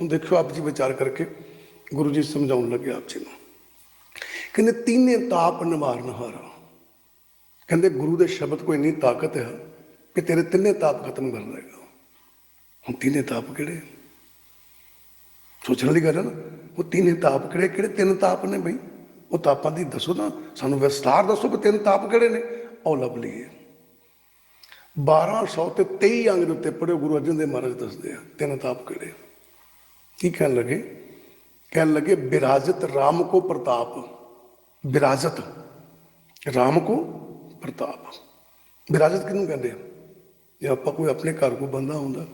ਹੁਣ ਦੇਖਿਓ ਆਪ ਜੀ ਵਿਚਾਰ ਕਰਕੇ ਗੁਰੂ ਜੀ ਸਮਝਾਉਣ ਲੱਗੇ ਆਪ ਜੀ ਨੂੰ। ਕਹਿੰਦੇ ਤੀਨੇ ਤਾਪ ਨਿਵਾਰਨ ਹਾਰਾ। ਕਹਿੰਦੇ ਗੁਰੂ ਦੇ ਸ਼ਬਦ ਕੋਈ ਇੰਨੀ ਤਾਕਤ ਹੈ ਕਿ ਤੇਰੇ ਤਿੰਨੇ ਤਾਪ ਖਤਮ ਕਰ ਦੇਗਾ ਹੁਣ ਤੀਨੇ ਤਾਪ ਕਿਹੜੇ? ਸੋਚਣ ਵਾਲੀ ਗੱਲ ਹੈ ਨਾ, ਉਹ ਤੀਨੇ ਤਾਪ ਕਿਹੜੇ? ਕਿਹੜੇ ਤਿੰਨ ਤਾਪ ਨੇ ਬਈ? ਉਹ ਤਾਪਾਂ ਦੀ ਦੱਸੋ ਨਾ ਸਾਨੂੰ ਵਿਸਥਾਰ ਦੱਸੋ ਕਿ ਤਿੰਨ ਤਾਪ ਕਿਹੜੇ ਨੇ। ਉਹ ਲੱਭ ਲਈਏ। 1200 ਤੇ 23 ਅੰਗ ਦੇ ਉੱਤੇ ਪੜਿਓ ਗੁਰੂ ਅਰਜਨ ਦੇਵ ਮਹਾਰਾਜ ਦੱਸਦੇ ਆ, ਤਿੰਨ ਤਾਪ ਕਿਹੜੇ? ਕੀ ਕਹਿਣ ਲੱਗੇ? ਕਹਿਣ ਲੱਗੇ, ਬਿਰਾਜਤ ਰਾਮ ਕੋ ਪ੍ਰਤਾਪ। ਬਿਰਾਜਤ ਰਾਮ ਕੋ ਪ੍ਰਤਾਪ। ਬਿਰਾਜਤ ਕਿਹਨੂੰ ਕਹਿੰਦੇ ਆ? ਜੇ ਆਪਾਂ ਕੋਈ ਆਪਣੇ ਘਰ ਕੋ ਬੰਦਾ ਹੁੰਦਾ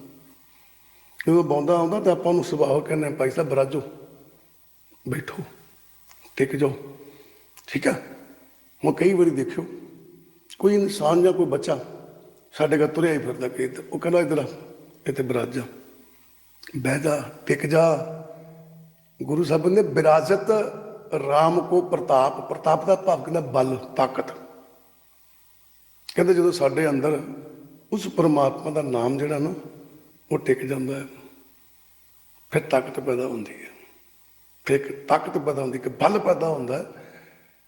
ਜਦੋਂ ਬੌਂਦਾ ਆਉਂਦਾ ਤਾਂ ਆਪਾਂ ਉਹਨੂੰ ਸੁਭਾਅ ਕਹਿੰਦੇ ਭਾਈ ਸਾਹਿਬ, ਬਰਾਜੋ, ਬੈਠੋ, ਟਿਕ ਜਾਓ। ਠੀਕ ਆ? ਮੈਂ ਕਈ ਵਾਰੀ ਦੇਖਿਓ, ਕੋਈ ਇਨਸਾਨ ਜਾਂ ਕੋਈ ਬੱਚਾ ਸਾਡੇ ਘਰ ਤੁਰਿਆ ਹੀ ਫਿਰਦਾ ਕਿ ਉਹ ਕਹਿੰਦਾ, ਇਧਰ ਇੱਥੇ ਬਰਾਜ। ਜਾ ਬਹਿ ਜਾ, ਟਿਕ ਜਾ। ਗੁਰੂ ਸਾਹਿਬ ਕਹਿੰਦੇ ਵਿਰਾਜਤ ਰਾਮ ਕੋ ਪ੍ਰਤਾਪ ਪ੍ਰਤਾਪ ਦਾ ਭਾਵ ਕਹਿੰਦਾ ਬਲ, ਤਾਕਤ। ਕਹਿੰਦੇ ਜਦੋਂ ਸਾਡੇ ਅੰਦਰ ਉਸ ਪਰਮਾਤਮਾ ਦਾ ਨਾਮ ਜਿਹੜਾ ਨਾ, ਉਹ ਟਿਕ ਜਾਂਦਾ ਹੈ, ਫਿਰ ਤਾਕਤ ਪੈਦਾ ਹੁੰਦੀ ਹੈ। ਫਿਰ ਇੱਕ ਤਾਕਤ ਪੈਦਾ ਹੁੰਦੀ ਕਿ ਬਲ ਪੈਦਾ ਹੁੰਦਾ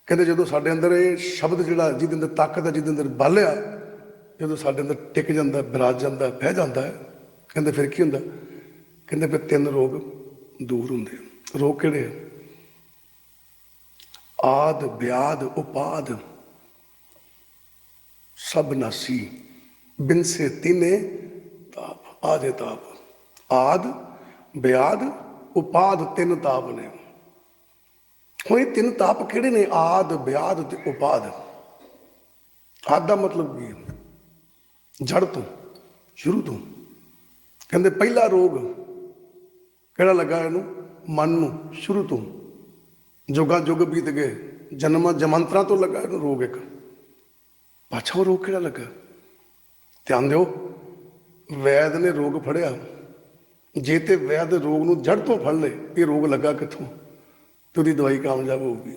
ਕਹਿੰਦੇ ਜਦੋਂ ਸਾਡੇ ਅੰਦਰ ਇਹ ਸ਼ਬਦ ਜਿਹੜਾ, ਜਿਹਦੇ ਅੰਦਰ ਤਾਕਤ ਹੈ, ਜਿਹਦੇ ਅੰਦਰ ਬਲ ਆ, ਜਦੋਂ ਸਾਡੇ ਅੰਦਰ ਟਿਕ ਜਾਂਦਾ ਬਿਰਾਜ ਜਾਂਦਾ ਬਹਿ ਜਾਂਦਾ ਹੈ, ਕਹਿੰਦੇ ਫਿਰ ਕੀ ਹੁੰਦਾ? ਕਹਿੰਦੇ ਫਿਰ ਤਿੰਨ ਰੋਗ ਦੂਰ ਹੁੰਦੇ ਰੋਗ ਕਿਹੜੇ ਆ? ਆਦ, ਵਿਆਦ, ਉਪਾਦ। ਸਭ ਨਾਸੀ। ਬਿਨ ਸੇ ਤਿਨੇ ਤਾਪ, ਆਦੇ ਤਾਪ। ਆਦ, ਵਿਆਦ, ਉਪਾਦ ਤਿੰਨ ਤਾਪ ਨੇ। ਹੁਣ ਇਹ ਤਿੰਨ ਤਾਪ ਕਿਹੜੇ ਨੇ? ਆਦ, ਵਿਆਦ ਤੇ ਉਪਾਦ। ਆਦ ਦਾ ਮਤਲਬ ਕੀ ਹੈ? ਜੜ ਤੋਂ, ਸ਼ੁਰੂ ਤੋਂ। ਕਹਿੰਦੇ ਪਹਿਲਾ ਰੋਗ ਕਿਹੜਾ ਲੱਗਾ ਇਹਨੂੰ? ਮਨ ਨੂੰ, ਸ਼ੁਰੂ ਤੋਂ। ਜੁਗਾ ਜੁਗ ਬੀਤ ਗਏ। ਜਨਮਾਂ ਜਮੰਤਰਾਂ ਤੋਂ ਲੱਗਾ ਇਹਨੂੰ ਰੋਗ ਇੱਕ। ਪਾਛਾ ਉਹ ਰੋਗ ਕਿਹੜਾ ਲੱਗਾ? ਧਿਆਨ ਦਿਓ, ਵੈਦ ਨੇ ਰੋਗ ਫੜਿਆ। ਜੇ ਤੇ ਵੈਦ ਰੋਗ ਨੂੰ ਜੜ ਤੋਂ ਫੜ ਲੇ ਇਹ ਰੋਗ ਲੱਗਾ ਕਿੱਥੋਂ? ਤੇ ਉਹਦੀ ਦਵਾਈ ਕਾਮਯਾਬ ਹੋਊਗੀ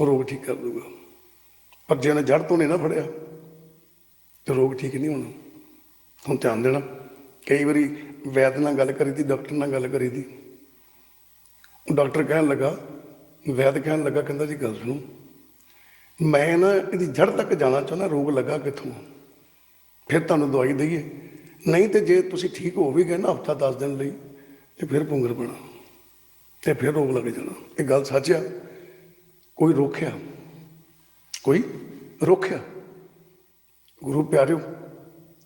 ਉਹ ਰੋਗ ਠੀਕ ਕਰ ਦੂਗਾ ਪਰ ਜੇ ਉਹਨੇ ਜੜ ਤੋਂ ਨਹੀਂ ਨਾ ਫੜਿਆ, ਤੇ ਰੋਗ ਠੀਕ ਨਹੀਂ ਹੋਣਾ। ਹੁਣ ਧਿਆਨ ਦੇਣਾ। ਕਈ ਵਾਰੀ ਵੈਦ ਨਾਲ ਗੱਲ ਕਰੀ ਦੀ ਡਾਕਟਰ ਨਾਲ ਗੱਲ ਕਰੀ ਦੀ ਡਾਕਟਰ ਕਹਿਣ ਲੱਗਾ, ਵੈਦ ਕਹਿਣ ਲੱਗਾ, ਕਹਿੰਦਾ ਜੀ ਗੱਲ ਸੁਣੋ। ਮੈਂ ਨਾ ਇਹਦੀ ਜੜ ਤੱਕ ਜਾਣਾ ਚਾਹੁੰਦਾ, ਰੋਗ ਲੱਗਾ ਕਿੱਥੋਂ? ਫਿਰ ਤੁਹਾਨੂੰ ਦਵਾਈ ਦਈਏ। ਨਹੀਂ ਤੇ ਜੇ ਤੁਸੀਂ ਠੀਕ ਹੋ ਵੀ ਗਏ ਨਾ ਹਫਤਾ 10 ਦਿਨ ਲਈ, ਤੇ ਫਿਰ ਪੁੰਗਰ ਬਣਾ। ਤੇ ਫਿਰ ਰੋਗ ਲੱਗ ਜਾਣਾ। ਇਹ ਗੱਲ ਸੱਚ ਆ। ਕੋਈ ਰੋਕਿਆ? ਕੋਈ ਰੋਕਿਆ? ਗੁਰੂ ਪਿਆਰਿਓ,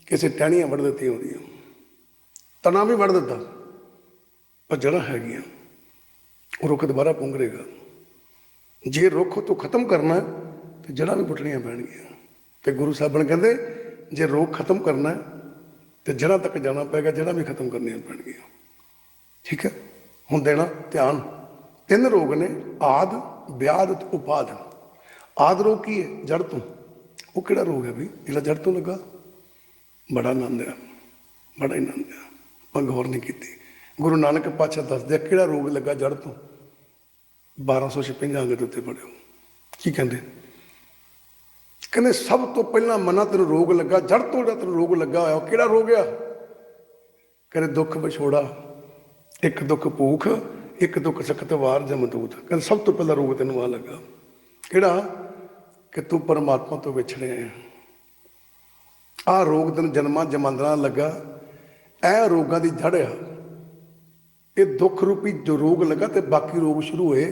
ਕਿਸੇ ਟਹਿਣੀਆਂ ਵੜ ਦਿੱਤੀਆਂ ਹੁੰਦੀਆਂ ਤਣਾ ਵੀ ਵੜ ਦਿੱਤਾ। ਪਰ ਜੜਾ ਹੈਗੀਆਂ। ਉਹ ਰੁੱਖ ਦੁਬਾਰਾ ਪੁੰਗਰੇਗਾ। ਜੇ ਰੁੱਖ ਤੋਂ ਖਤਮ ਕਰਨਾ ਹੈ, ਤੇ ਜੜਾਂ ਵੀ ਪੁੱਟਣੀਆਂ ਪੈਣਗੀਆਂ। ਤੇ ਗੁਰੂ ਸਾਹਿਬਾਨ ਕਹਿੰਦੇ ਜੇ ਰੋਗ ਖਤਮ ਕਰਨਾ ਹੈ, ਤੇ ਜੜਾਂ ਤੱਕ ਜਾਣਾ ਪਏਗਾ ਜੜਾਂ ਵੀ ਖਤਮ ਕਰਨੀਆਂ ਪੈਣਗੀਆਂ। ਠੀਕ ਹੈ? ਹੁਣ ਦੇਣਾ ਧਿਆਨ। ਤਿੰਨ ਰੋਗ ਨੇ ਆਦ ਵਿਆਦ ਤੇ ਉਪਾਦ। ਆਦ ਰੋਗ ਕੀ ਹੈ? ਜੜ ਤੋਂ। ਉਹ ਕਿਹੜਾ ਰੋਗ ਹੈ ਵੀ ਜਿਹੜਾ ਜੜ ਤੋਂ ਲੱਗਾ? ਬੜਾ ਆਨੰਦ ਹੈ। ਬੜਾ ਹੀ ਆਨੰਦ ਹੈ। ਪਰ ਗੌਰ ਨਹੀਂ ਕੀਤੀ। ਗੁਰੂ ਨਾਨਕ ਪਾਤਸ਼ਾਹ ਦੱਸਦੇ ਕਿਹੜਾ ਰੋਗ ਲੱਗਾ ਜੜ ਤੋਂ? 1256 ਅੰਗ ਦੇ ਉੱਤੇ ਪੜਿਓ ਕੀ ਕਹਿੰਦੇ? ਕਹਿੰਦੇ, ਸਭ ਤੋਂ ਪਹਿਲਾਂ ਮਨਾਂ ਤੈਨੂੰ ਰੋਗ ਲੱਗਾ ਜੜ ਤੋਂ ਜਿਹੜਾ ਤੈਨੂੰ ਰੋਗ ਲੱਗਾ ਹੋਇਆ ਕਿਹੜਾ ਰੋਗ ਆ? ਕਹਿੰਦੇ, ਦੁੱਖ ਵਿਛੋੜਾ, ਇੱਕ ਦੁੱਖ ਭੂਖ, ਇੱਕ ਦੁੱਖ ਸਖਤ ਵਾਰ ਜਮਦੂਤ। ਕਹਿੰਦੇ, ਸਭ ਤੋਂ ਪਹਿਲਾਂ ਰੋਗ ਤੈਨੂੰ ਆ ਲੱਗਾ। ਕਿਹੜਾ? ਕਿ ਤੂੰ ਪਰਮਾਤਮਾ ਤੋਂ ਵਿਛੜਿਆ ਹੈ ਆ ਰੋਗ ਤੈਨੂੰ ਜਨਮਾਂ ਜਮਾਂਦਰਾਂ ਲੱਗਾ। ਇਹ ਰੋਗਾਂ ਦੀ ਜੜ ਆ। ਇਹ ਦੁੱਖ ਰੂਪੀ ਜੋ ਰੋਗ ਲੱਗਾ ਤੇ ਬਾਕੀ ਰੋਗ ਸ਼ੁਰੂ ਹੋਏ।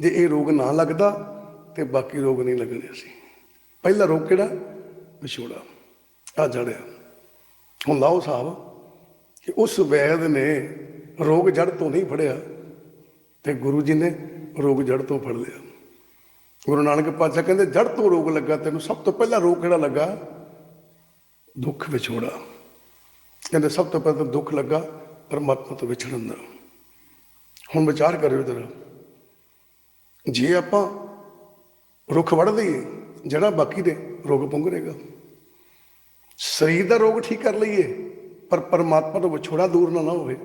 ਜੇ ਇਹ ਰੋਗ ਨਾ ਲੱਗਦਾ ਤੇ ਬਾਕੀ ਰੋਗ ਨਹੀਂ ਲੱਗਣੇ ਸੀ ਪਹਿਲਾ ਰੋਗ ਕਿਹੜਾ? ਵਿਛੋੜਾ। ਆ ਜੜਿਆ ਹੁਣ ਲਾਓ ਸਾਹਿਬ ਕਿ ਉਸ ਵੈਦ ਨੇ ਰੋਗ ਜੜ ਤੋਂ ਨਹੀਂ ਫੜਿਆ ਤੇ ਗੁਰੂ ਜੀ ਨੇ ਰੋਗ ਜੜ ਤੋਂ ਫੜ ਲਿਆ। ਗੁਰੂ ਨਾਨਕ ਪਾਤਸ਼ਾਹ ਕਹਿੰਦੇ ਜੜ ਤੋਂ ਰੋਗ ਲੱਗਾ ਤੈਨੂੰ। ਸਭ ਤੋਂ ਪਹਿਲਾਂ ਰੋਗ ਕਿਹੜਾ ਲੱਗਾ? ਦੁੱਖ ਵਿਛੋੜਾ। ਕਹਿੰਦੇ ਸਭ ਤੋਂ ਪਹਿਲਾਂ ਤਾਂ ਦੁੱਖ ਲੱਗਾ, ਪਰਮਾਤਮਾ ਤੋਂ ਵਿਛੜਨ ਦਾ ਹੁਣ ਵਿਚਾਰ ਕਰਿਓ ਜਰਾ। ਜੇ ਆਪਾਂ ਰੁੱਖ ਵੜ ਦਈਏ, ਜਿਹੜਾ ਬਾਕੀ ਦੇ ਰੋਗ ਪੁੰਗਰੇਗਾ ਸਰੀਰ ਦਾ ਰੋਗ ਠੀਕ ਕਰ ਲਈਏ, ਪਰ ਪਰਮਾਤਮਾ ਤੋਂ ਵਿਛੋੜਾ ਦੂਰ ਨਾ ਨਾ ਹੋਵੇ,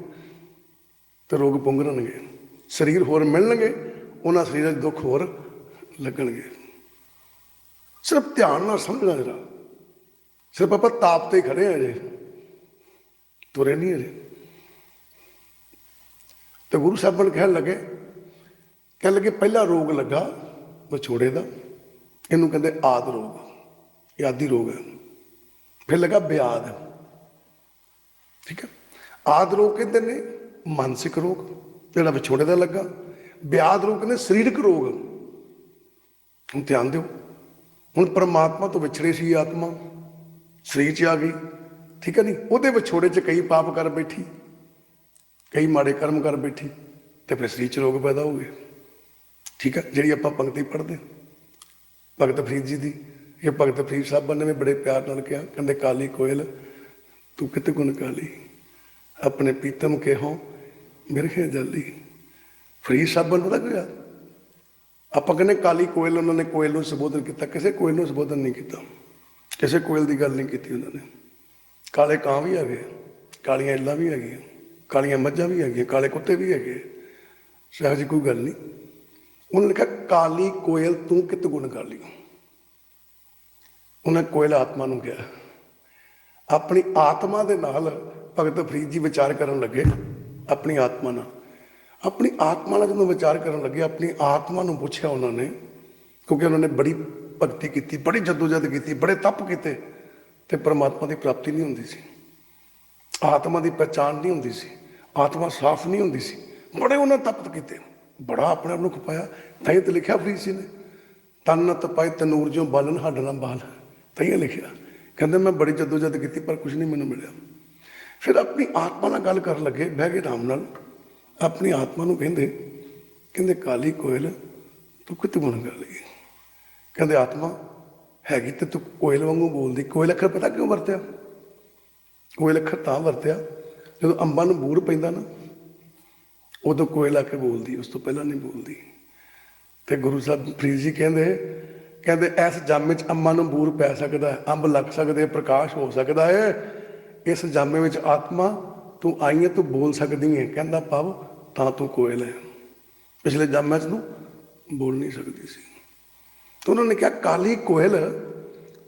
ਤੇ ਰੋਗ ਪੁੰਗਰਨਗੇ ਸਰੀਰ ਹੋਰ ਮਿਲਣਗੇ, ਉਹਨਾਂ ਸਰੀਰਾਂ ਦੇ ਦੁੱਖ ਹੋਰ ਲੱਗਣਗੇ। ਸਿਰਫ ਧਿਆਨ ਨਾਲ ਸਮਝਣਾ ਜਰਾ। ਸਿਰਫ ਆਪਾਂ ਤਾਪ ਤੇ ਖੜੇ ਆ ਜੇ। ਤੁਰੇ ਨਹੀਂ ਅਜੇ ਤੇ ਗੁਰੂ ਸਾਹਿਬਾਨ ਕਹਿਣ ਲੱਗੇ ਕਹਿਣ ਲੱਗੇ, ਪਹਿਲਾ ਰੋਗ ਲੱਗਾ ਵਿਛੋੜੇ ਦਾ। ਇਹਨੂੰ ਕਹਿੰਦੇ ਆਦ ਰੋਗ। ਇਹ ਆਦੀ ਰੋਗ ਹੈ। ਫਿਰ ਲੱਗਾ ਬਿਆਦ। ਠੀਕ ਹੈ? ਆਦ ਰੋਗ ਕਹਿੰਦੇ ਨੇ ਮਾਨਸਿਕ ਰੋਗ, ਜਿਹੜਾ ਵਿਛੋੜੇ ਦਾ ਲੱਗਾ। ਬਿਆਦ ਰੋਗ ਕਹਿੰਦੇ ਸਰੀਰਕ ਰੋਗ। ਹੁਣ ਧਿਆਨ ਦਿਓ। ਹੁਣ ਪਰਮਾਤਮਾ ਤੋਂ ਵਿਛੜੇ ਸੀ ਆਤਮਾ। ਸਰੀਰ 'ਚ ਆ ਗਈ। ਠੀਕ ਹੈ ਨਹੀਂ ਉਹਦੇ ਵਿਛੋੜੇ 'ਚ ਕਈ ਪਾਪ ਕਰ ਬੈਠੀ, ਕਈ ਮਾੜੇ ਕਰਮ ਕਰ ਬੈਠੀ ਤੇ ਫਿਰ ਸਰੀਰ 'ਚ ਰੋਗ ਪੈਦਾ ਹੋ ਗਏ ਠੀਕ ਹੈ? ਜਿਹੜੀ ਆਪਾਂ ਪੰਕਤੀ ਪੜ੍ਹਦੇ ਭਗਤ ਫਰੀਦ ਜੀ ਦੀ, ਇਹ ਭਗਤ ਫਰੀਦ ਸਾਹਿਬ ਨੇ ਵੀ ਬੜੇ ਪਿਆਰ ਨਾਲ ਕਿਹਾ, ਕਹਿੰਦੇ, ਕਾਲੀ ਕੋਇਲ, ਤੂੰ ਕਿਤੇ ਗੁਣ ਕਾਲੀ ਆਪਣੇ ਪੀਤਮ ਕੇ ਹੋ ਮਿਰਖੇ ਜਲਦੀ ਫਰੀਦ ਸਾਹਿਬ ਨੂੰ ਪਤਾ ਕੀ ਆਪਾਂ ਕਹਿੰਦੇ, ਕਾਲੀ ਕੋਇਲ, ਉਹਨਾਂ ਨੇ ਕੋਇਲ ਨੂੰ ਸੰਬੋਧਨ ਕੀਤਾ। ਕਿਸੇ ਕੋਇਲ ਨੂੰ ਸੰਬੋਧਨ ਨਹੀਂ ਕੀਤਾ। ਕਿਸੇ ਕੋਇਲ ਦੀ ਗੱਲ ਨਹੀਂ ਕੀਤੀ ਉਹਨਾਂ ਨੇ। ਕਾਲੇ ਕਾਂ ਵੀ ਹੈਗੇ ਕਾਲੀਆਂ ਇੱਲਾਂ ਵੀ ਹੈਗੀਆਂ, ਕਾਲੀਆਂ ਮੱਝਾਂ ਵੀ ਹੈਗੀਆਂ, ਕਾਲੇ ਕੁੱਤੇ ਵੀ ਹੈਗੇ ਸਹਿਜ ਜੀ ਕੋਈ ਗੱਲ ਨਹੀਂ। ਉਹਨਾਂ ਨੇ ਕਿਹਾ ਕਾਲੀ ਕੋਇਲ ਤੂੰ ਕਿਤ ਗੁਣ ਕਰ ਲਈ? ਉਹਨੇ ਕੋਇਲ ਆਤਮਾ ਨੂੰ ਕਿਹਾ। ਆਪਣੀ ਆਤਮਾ ਦੇ ਨਾਲ ਭਗਤ ਫਰੀਦ ਜੀ ਵਿਚਾਰ ਕਰਨ ਲੱਗੇ, ਆਪਣੀ ਆਤਮਾ ਨਾਲ। ਆਪਣੀ ਆਤਮਾ ਨਾਲ ਜਦੋਂ ਵਿਚਾਰ ਕਰਨ ਲੱਗੇ, ਆਪਣੀ ਆਤਮਾ ਨੂੰ ਪੁੱਛਿਆ ਉਹਨਾਂ ਨੇ, ਕਿਉਂਕਿ ਉਹਨਾਂ ਨੇ ਬੜੀ ਭਗਤੀ ਕੀਤੀ, ਬੜੀ ਜਦੋਜਹਿਦ ਕੀਤੀ, ਬੜੇ ਤਪ ਕੀਤੇ। ਤੇ ਪਰਮਾਤਮਾ ਦੀ ਪ੍ਰਾਪਤੀ ਨਹੀਂ ਹੁੰਦੀ ਸੀ। ਆਤਮਾ ਦੀ ਪਛਾਣ ਨਹੀਂ ਹੁੰਦੀ ਸੀ। ਆਤਮਾ ਸਾਫ਼ ਨਹੀਂ ਹੁੰਦੀ ਸੀ। ਬੜੇ ਉਹਨਾਂ ਤਪਤ ਕੀਤੇ। ਬੜਾ ਆਪਣੇ ਆਪ ਨੂੰ ਖਪਾਇਆ। ਤਾਂ ਤੇ ਲਿਖਿਆ ਫਰੀਦ ਸੀ ਨੇ। ਤਨ ਨ ਤਪਾਈ ਤਨੂਰ ਜੋ ਬਾਲਨ ਹੱਡ ਨਾ ਬਾਲ। ਤਾਂ ਲਿਖਿਆ। ਕਹਿੰਦੇ ਮੈਂ ਬੜੀ ਜਦੋਜਹਿਦ ਕੀਤੀ ਪਰ ਕੁਝ ਨਹੀਂ ਮੈਨੂੰ ਮਿਲਿਆ। ਫਿਰ ਆਪਣੀ ਆਤਮਾ ਨਾਲ ਗੱਲ ਕਰਨ ਲੱਗੇ, ਬਹਿ ਕੇ ਆਰਾਮ ਨਾਲ। ਆਪਣੀ ਆਤਮਾ ਨੂੰ ਕਹਿੰਦੇ ਕਹਿੰਦੇ ਕਾਲੀ ਕੋਇਲ, ਤੂੰ ਕਿਤੇ ਗੁਣ ਕਰ ਲਈ ਕਹਿੰਦੇ ਆਤਮਾ ਹੈਗੀ ਤੇ ਤੂੰ ਕੋਇਲ ਵਾਂਗੂ ਬੋਲਦੀ। ਕੋਇਲ ਅੱਖਰ ਪਤਾ ਕਿਉਂ ਵਰਤਿਆ? ਕੋਇਲ ਅੱਖਰ ਤਾਂ ਵਰਤਿਆ। ਜਦੋਂ ਅੰਬਾਂ ਨੂੰ ਬੂਰ ਪੈਂਦਾ ਨਾ, ਉਦੋਂ ਕੋਇਲ ਆ ਕੇ ਬੋਲਦੀ, ਉਸ ਤੋਂ ਪਹਿਲਾਂ ਨਹੀਂ ਬੋਲਦੀ। ਤੇ ਗੁਰੂ ਸਾਹਿਬ ਫਰੀਦ ਜੀ ਕਹਿੰਦੇ ਕਹਿੰਦੇ, ਇਸ ਜਾਮੇ 'ਚ ਅੰਬਾਂ ਨੂੰ ਬੂਰ ਪੈ ਸਕਦਾ ਹੈ, ਅੰਬ ਲੱਗ ਸਕਦੇ ਪ੍ਰਕਾਸ਼ ਹੋ ਸਕਦਾ ਹੈ। ਇਸ ਜਾਮੇ ਵਿੱਚ ਆਤਮਾ, ਤੂੰ ਆਈ ਹੈ, ਤੂੰ ਬੋਲ ਸਕਦੀ ਹੈ। ਕਹਿੰਦਾ, ਪਵ, ਤਾਂ ਤੂੰ ਕੋਇਲ ਹੈ। ਪਿਛਲੇ ਜਾਮੇ 'ਚ ਤੂੰ ਬੋਲ ਨਹੀਂ ਸਕਦੀ ਸੀ। ਤੇ ਉਹਨਾਂ ਨੇ ਕਿਹਾ, ਕਾਲੀ ਕੋਇਲ,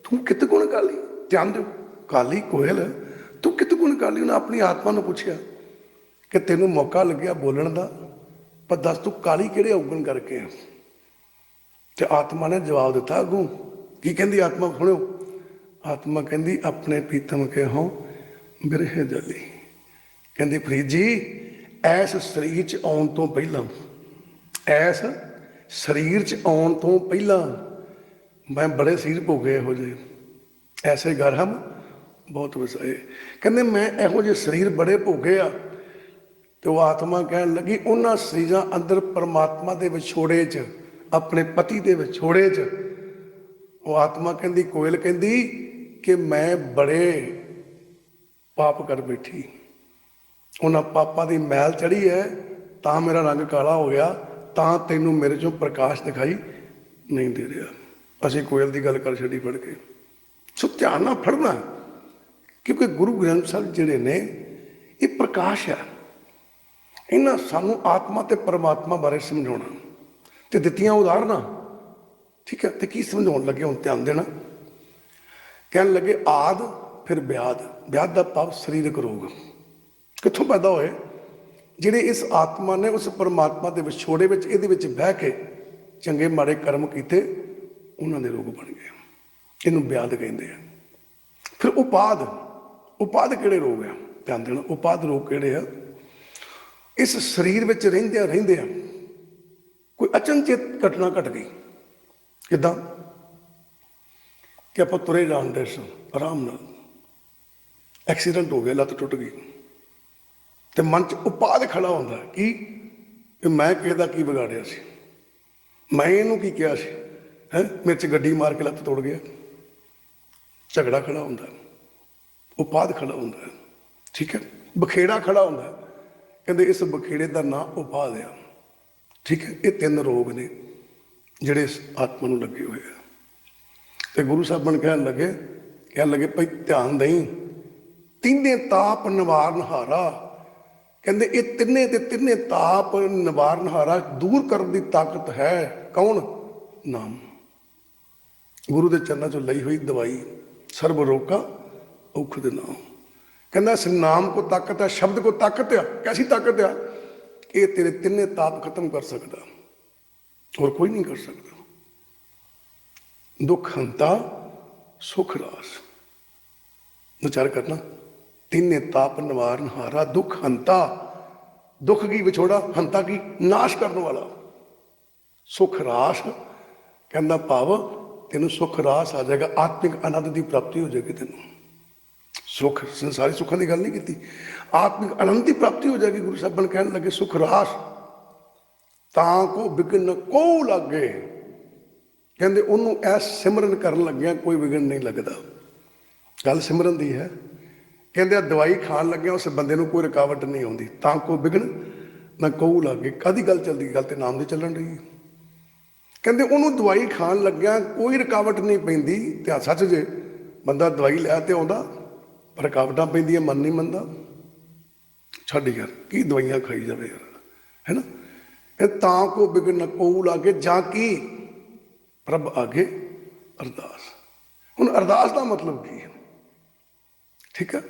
ਤੂੰ ਕਿਤ ਗੁਣ ਕਾਲੀ? ਧਿਆਨ ਦਿਓ, ਕਾਲੀ ਕੋਇਲ, ਤੂੰ ਕਿਤ ਗੁਣ ਕਾਲੀ? ਉਹਨੇ ਆਪਣੀ ਆਤਮਾ ਨੂੰ ਪੁੱਛਿਆ ਕਿ ਤੈਨੂੰ ਮੌਕਾ ਲੱਗਿਆ ਬੋਲਣ ਦਾ, ਪਰ ਦੱਸ ਤੂੰ ਕਾਲੀ ਕਿਹੜੇ ਔਗਣ ਕਰਕੇ ਆ? ਤੇ ਆਤਮਾ ਨੇ ਜਵਾਬ ਦਿੱਤਾ, ਅਗੂ, ਕੀ ਕਹਿੰਦੀ ਆਤਮਾ? ਸੁਣਿਓ, ਆਤਮਾ ਕਹਿੰਦੀ, ਆਪਣੇ ਪੀਤਮ ਕੇ ਹੋ ਬਿਰਹਿ ਜਲੀ। ਕਹਿੰਦੀ ਫਰੀਦ ਜੀ, ਐਸ ਸਰੀਰ ਚ ਆਉਣ ਤੋਂ ਪਹਿਲਾਂ, ਐਸ ਸਰੀਰ ਚ ਆਉਣ ਤੋਂ ਪਹਿਲਾਂ ਮੈਂ ਬੜੇ ਸਰੀਰ ਭੋਗੇ ਇਹੋ ਜਿਹੇ। ਐਸੇ ਘਰ ਹਮ ਬਹੁਤ ਵਸਾਏ। ਕਹਿੰਦੇ ਮੈਂ ਇਹੋ ਜਿਹੇ ਸਰੀਰ ਬੜੇ ਭੋਗੇ ਆ ਤੇ ਉਹ ਆਤਮਾ ਕਹਿਣ ਲੱਗੀ, ਉਹਨਾਂ ਸਰੀਰਾਂ ਅੰਦਰ ਪਰਮਾਤਮਾ ਦੇ ਵਿਛੋੜੇ 'ਚ, ਆਪਣੇ ਪਤੀ ਦੇ ਵਿਛੋੜੇ 'ਚ। ਉਹ ਆਤਮਾ ਕਹਿੰਦੀ, ਕੋਇਲ ਕਹਿੰਦੀ ਕਿ ਮੈਂ ਬੜੇ ਪਾਪ ਕਰ ਬੈਠੀ। ਉਹਨਾਂ ਪਾਪਾਂ ਦੀ ਮੈਲ ਚੜੀ ਹੈ ਤਾਂ ਮੇਰਾ ਰੰਗ ਕਾਲਾ ਹੋ ਗਿਆ, ਤਾਂ ਤੈਨੂੰ ਮੇਰੇ ਚੋਂ ਪ੍ਰਕਾਸ਼ ਦਿਖਾਈ ਨਹੀਂ ਦੇ ਰਿਹਾ। ਅਸੀਂ ਕੋਇਲ ਦੀ ਗੱਲ ਕਰ ਛੱਡੀ ਫੜ ਕੇ। ਸੋ ਧਿਆਨ ਨਾਲ ਫੜਨਾ, ਕਿਉਂਕਿ ਗੁਰੂ ਗ੍ਰੰਥ ਸਾਹਿਬ ਜਿਹੜੇ ਨੇ, ਇਹ ਪ੍ਰਕਾਸ਼ ਹੈ। ਇਹਨਾਂ ਸਾਨੂੰ ਆਤਮਾ ਤੇ ਪਰਮਾਤਮਾ ਬਾਰੇ ਸਮਝਾਉਣਾ ਤੇ ਦਿੱਤੀਆਂ ਉਦਾਹਰਨਾਂ। ਠੀਕ ਹੈ, ਤੇ ਕੀ ਸਮਝਾਉਣ ਲੱਗੇ ਹੁਣ ਧਿਆਨ ਦੇਣਾ? ਕਹਿਣ ਲੱਗੇ, ਆਦ, ਫਿਰ ਬਿਆਦ। ਬਿਆਦ ਦਾ ਭਾਵ ਸਰੀਰਕ ਰੋਗ। ਕਿੱਥੋਂ ਪੈਦਾ ਹੋਏ? ਜਿਹੜੇ ਇਸ ਆਤਮਾ ਨੇ ਉਸ ਪਰਮਾਤਮਾ ਦੇ ਵਿਛੋੜੇ ਵਿੱਚ, ਇਹਦੇ ਵਿੱਚ ਬਹਿ ਕੇ ਚੰਗੇ ਮਾੜੇ ਕਰਮ ਕੀਤੇ ਉਹਨਾਂ ਦੇ ਰੋਗ ਬਣ ਗਏ। ਇਹਨੂੰ ਵਿਆਦ ਕਹਿੰਦੇ ਆ। ਫਿਰ ਉਪਾਦ ਉਪਾਦ ਕਿਹੜੇ ਰੋਗ ਆ? ਧਿਆਨ ਦੇਣਾ, ਉਪਾਦ ਰੋਗ ਕਿਹੜੇ ਆ? ਇਸ ਸਰੀਰ ਵਿੱਚ ਰਹਿੰਦਿਆਂ ਰਹਿੰਦਿਆਂ ਕੋਈ ਅਚਨਚੇਤ ਘਟਨਾ ਘਟ ਗਈ। ਕਿਦਾਂ? ਕਿ ਆਪਾਂ ਤੁਰੇ ਜਾਂਦੇ ਸਾਂ, ਆਰਾਮ ਨਾਲ। ਐਕਸੀਡੈਂਟ ਹੋ ਗਿਆ, ਲੱਤ ਟੁੱਟ ਗਈ। ਤੇ ਮਨ 'ਚ ਉਪਾਦ ਖੜਾ ਹੁੰਦਾ ਕਿ ਮੈਂ ਕਿਸੇ ਕੀ ਵਿਗਾੜਿਆ ਸੀ? ਮੈਂ ਇਹਨੂੰ ਕੀ ਕਿਹਾ ਸੀ? ਹੈ? ਮੇਰੇ 'ਚ ਗੱਡੀ ਮਾਰ ਕੇ ਲੱਤ ਤੋੜ ਗਿਆ। ਝਗੜਾ ਖੜਾ ਹੁੰਦਾ। ਉਪਾਦ ਖੜਾ ਹੁੰਦਾ। ਠੀਕ ਹੈ? ਬਖੇੜਾ ਖੜਾ ਹੁੰਦਾ। ਕਹਿੰਦੇ ਇਸ ਬਖੇੜੇ ਦਾ ਨਾਂ ਉਪਾਦ ਆ। ਠੀਕ ਹੈ? ਇਹ ਤਿੰਨ ਰੋਗ ਨੇ ਜਿਹੜੇ ਇਸ ਆਤਮਾ ਨੂੰ ਲੱਗੇ ਹੋਏ ਆ। ਤੇ ਗੁਰੂ ਸਾਹਿਬਾਨ ਕਹਿਣ ਲੱਗੇ ਕਹਿਣ ਲੱਗੇ, ਭਈ ਧਿਆਨ ਦੇਈ। ਤਿੰਨੇ ਤਾਪ ਨਿਵਾਰਨ ਹਾਰਾ। ਕਹਿੰਦੇ, ਇਹ ਤਿੰਨੇ ਤੇ ਤਿੰਨੇ ਤਾਪ ਨਿਵਾਰਨ ਹਾਰਾ। ਦੂਰ ਕਰਨ ਦੀ ਤਾਕਤ ਹੈ। ਕੌਣ? ਨਾਮ। ਗੁਰੂ ਦੇ ਚਰਨਾਂ ਚੋਂ ਲਈ ਹੋਈ ਦਵਾਈ ਸਰਬ ਰੋਕਾ ਔਖ ਦੇ ਨਾਮ। ਕਹਿੰਦਾ ਨਾਮ ਕੋ ਤਾਕਤ ਹੈ, ਸ਼ਬਦ ਕੋ ਤਾਕਤ ਹੈ ਕੈਸੀ ਤਾਕਤ ਹੈ ਇਹ ਤੇਰੇ ਤਿੰਨੇ ਤਾਪ ਖਤਮ ਕਰ ਸਕਦਾ। ਹੋਰ ਕੋਈ ਨਹੀਂ ਕਰ ਸਕਦਾ। ਦੁੱਖ ਹੰਤਾ, ਸੁਖ ਰਾਸ। ਵਿਚਾਰ ਕਰਨਾ, ਤਿੰਨੇ ਤਾਪ ਨਿਵਾਰਨ ਹਾਰਾ, ਦੁੱਖ ਹੰਤਾ। ਦੁੱਖ ਕੀ ਵਿਛੋੜਾ? ਹੰਤਾ ਕੀ? ਨਾਸ਼ ਕਰਨ ਵਾਲਾ। ਸੁਖ ਰਾਸ। ਕਹਿੰਦਾ ਭਾਵ ਤੈਨੂੰ ਸੁਖ ਰਾਸ ਆ ਜਾਏਗਾ, ਆਤਮਿਕ ਆਨੰਦ ਦੀ ਪ੍ਰਾਪਤੀ ਹੋ ਜਾਏਗੀ ਤੈਨੂੰ। ਸੁਖ, ਸੰਸਾਰੀ ਸੁੱਖਾਂ ਦੀ ਗੱਲ ਨਹੀਂ ਕੀਤੀ। ਆਤਮਿਕ ਆਨੰਦ ਦੀ ਪ੍ਰਾਪਤੀ ਹੋ ਜਾਏਗੀ, ਗੁਰੂ ਸਾਹਿਬਾਨ ਕਹਿਣ ਲੱਗੇ, ਸੁਖ ਰਾਸ, ਤਾਂ ਕੋ ਵਿਗਨ ਕੋ ਲੱਗੇ? ਕਹਿੰਦੇ, ਉਹਨੂੰ ਐ ਸਿਮਰਨ ਕਰਨ ਲੱਗਿਆ ਕੋਈ ਵਿਗਨ ਨਹੀਂ ਲੱਗਦਾ। ਗੱਲ ਸਿਮਰਨ ਦੀ ਹੈ। ਕਹਿੰਦੇ, ਆ ਦਵਾਈ ਖਾਣ ਲੱਗਿਆ ਉਸ ਬੰਦੇ ਨੂੰ ਕੋਈ ਰੁਕਾਵਟ ਨਹੀਂ ਆਉਂਦੀ। ਤਾਂ ਕੋ ਵਿਗਨ ਨਾ ਕਹੂ ਲੱਗੇ। ਕਾਦੀ ਗੱਲ ਚੱਲਦੀ? ਗੱਲ ਤੇ ਨਾਮ ਦੀ ਚੱਲਣ ਰਹੀ ਹੈ। ਕਹਿੰਦੇ ਉਹਨੂੰ ਦਵਾਈ ਖਾਣ ਲੱਗਿਆ ਕੋਈ ਰੁਕਾਵਟ ਨਹੀਂ ਪੈਂਦੀ, ਤੇ ਸੱਚ ਜੇ, ਬੰਦਾ ਦਵਾਈ ਲੈ ਤੇ ਆਉਂਦਾ ਪਰ ਰੁਕਾਵਟਾਂ ਪੈਂਦੀਆਂ, ਮਨ ਨਹੀਂ ਮੰਨਦਾ। ਛੱਡ ਯਾਰ, ਕੀ ਦਵਾਈਆਂ ਖਾਈ ਜਾਵੇ ਯਾਰ ਹੈਨਾ ਇਹ ਤਾਂ ਕੋ ਬਿਗਨ ਕੋ ਲਾਗੇ, ਜਾਂ ਕੀ? ਪ੍ਰਭ ਆਗੇ ਅਰਦਾਸ। ਹੁਣ ਅਰਦਾਸ ਦਾ ਮਤਲਬ ਕੀ ਹੈ? ਠੀਕ ਹੈ?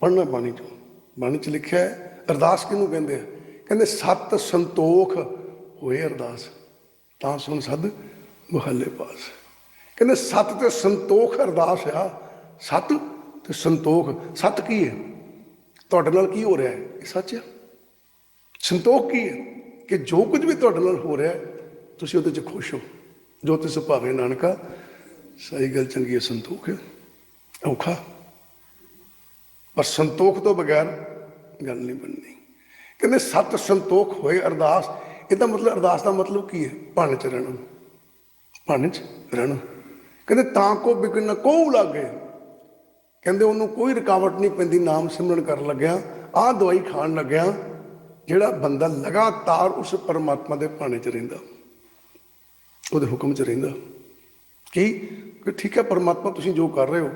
ਪੜ੍ਹਨਾ ਬਾਣੀ ਚੋਂ। ਬਾਣੀ ਚ ਲਿਖਿਆ ਹੈ, ਅਰਦਾਸ ਕਿਹਨੂੰ ਕਹਿੰਦੇ ਆ? ਕਹਿੰਦੇ ਸਤ ਸੰਤੋਖ ਹੋਏ ਅਰਦਾਸ। ਤਾਂ ਸੁਣ ਸਦ ਮੁਹੱਲੇ ਪਾਸ। ਕਹਿੰਦੇ, ਸਤ ਤੇ ਸੰਤੋਖ ਅਰਦਾਸ ਆ। ਸਤ ਤੇ ਸੰਤੋਖ। ਸਤ ਕੀ ਹੈ? ਤੁਹਾਡੇ ਨਾਲ ਕੀ ਹੋ ਰਿਹਾ ਹੈ? ਇਹ ਸੱਚ ਹੈ ਸੰਤੋਖ ਕੀ ਹੈ? ਕਿ ਜੋ ਕੁਝ ਵੀ ਤੁਹਾਡੇ ਨਾਲ ਹੋ ਰਿਹਾ ਹੈ, ਤੁਸੀਂ ਉਹਦੇ 'ਚ ਖੁਸ਼ ਹੋ। ਜੋ ਤਿਸ ਭਾਵੇਂ ਨਾਨਕਾ ਸਹੀ ਗੱਲ ਚੰਗੀ ਹੈ, ਸੰਤੋਖ ਹੈ। ਔਖਾ। ਪਰ ਸੰਤੋਖ ਤੋਂ ਬਗੈਰ ਗੱਲ ਨਹੀਂ ਬਣਨੀ। ਕਹਿੰਦੇ, ਸਤ ਸੰਤੋਖ ਹੋਏ ਅਰਦਾਸ ਇਹਦਾ ਮਤਲਬ ਅਰਦਾਸ ਦਾ ਮਤਲਬ ਕੀ ਹੈ? ਭਾਣੇ ਚ ਰਹਿਣਾ। ਭਾਣੇ ਚ ਰਹਿਣਾ। ਕਹਿੰਦੇ, ਤਾਂ ਕੋ ਬਿਗਨ ਕੋ ਲੱਗੇ। ਕਹਿੰਦੇ, ਉਹਨੂੰ ਕੋਈ ਰੁਕਾਵਟ ਨਹੀਂ ਪੈਂਦੀ, ਨਾਮ ਸਿਮਰਨ ਕਰਨ ਲੱਗਿਆ। ਆਹ ਦਵਾਈ ਖਾਣ ਲੱਗਿਆ, ਜਿਹੜਾ ਬੰਦਾ ਲਗਾਤਾਰ ਉਸ ਪਰਮਾਤਮਾ ਦੇ ਭਾਣੇ 'ਚ ਰਹਿੰਦਾ। ਉਹਦੇ ਹੁਕਮ 'ਚ ਰਹਿੰਦਾ। ਕੀ? ਕਿ ਠੀਕ ਹੈ, ਪਰਮਾਤਮਾ, ਤੁਸੀਂ ਜੋ ਕਰ ਰਹੇ ਹੋ,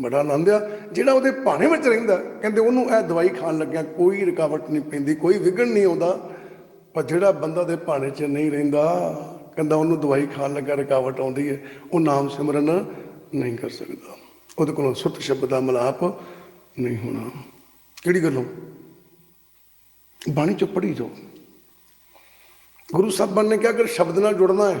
ਬੜਾ ਆਨੰਦ ਆ। ਜਿਹੜਾ ਉਹਦੇ ਭਾਣੇ ਵਿੱਚ ਰਹਿੰਦਾ, ਕਹਿੰਦੇ, ਉਹਨੂੰ ਇਹ ਦਵਾਈ ਖਾਣ ਲੱਗਿਆ ਕੋਈ ਰੁਕਾਵਟ ਨਹੀਂ ਪੈਂਦੀ, ਕੋਈ ਵਿਗੜ ਨਹੀਂ ਆਉਂਦਾ। ਪਰ ਜਿਹੜਾ ਬੰਦਾ ਦੇ ਭਾਣੇ 'ਚ ਨਹੀਂ ਰਹਿੰਦਾ, ਕਹਿੰਦਾ ਉਹਨੂੰ ਦਵਾਈ ਖਾਣ ਲੱਗਾ, ਰੁਕਾਵਟ ਆਉਂਦੀ ਹੈ, ਉਹ ਨਾਮ ਸਿਮਰਨ ਨਹੀਂ ਕਰ ਸਕਦਾ। ਉਹਦੇ ਕੋਲੋਂ ਸੁੱਤ ਸ਼ਬਦ ਦਾ ਮਲਾਪ ਨਹੀਂ ਹੋਣਾ। ਕਿਹੜੀ ਗੱਲੋਂ? ਬਾਣੀ ਚ ਪੜੀ ਜਾਓ। ਗੁਰੂ ਸਾਹਿਬਾਨ ਨੇ ਕਿਹਾ, ਅਗਰ ਸ਼ਬਦ ਨਾਲ ਜੁੜਨਾ ਹੈ,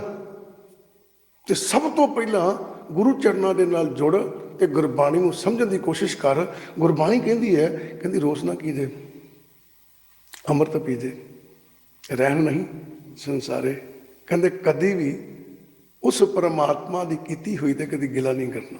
ਤੇ ਸਭ ਤੋਂ ਪਹਿਲਾਂ ਗੁਰੂ ਚਰਨਾਂ ਦੇ ਨਾਲ ਜੁੜ ਤੇ ਗੁਰਬਾਣੀ ਨੂੰ ਸਮਝਣ ਦੀ ਕੋਸ਼ਿਸ਼ ਕਰ। ਗੁਰਬਾਣੀ ਕਹਿੰਦੀ ਹੈ, ਕਹਿੰਦੀ ਰੋਜ਼ ਨਾ ਕੀਜੇ, ਅੰਮ੍ਰਿਤ ਪੀਜੇ। ਰਹਿਣ ਨਹੀਂ ਸੰਸਾਰੇ। ਕਹਿੰਦੇ ਕਦੀ ਵੀ ਉਸ ਪਰਮਾਤਮਾ ਦੀ ਕੀਤੀ ਹੋਈ ਤੇ ਕਦੀ ਗਿਲਾ ਨਹੀਂ ਕਰਨਾ।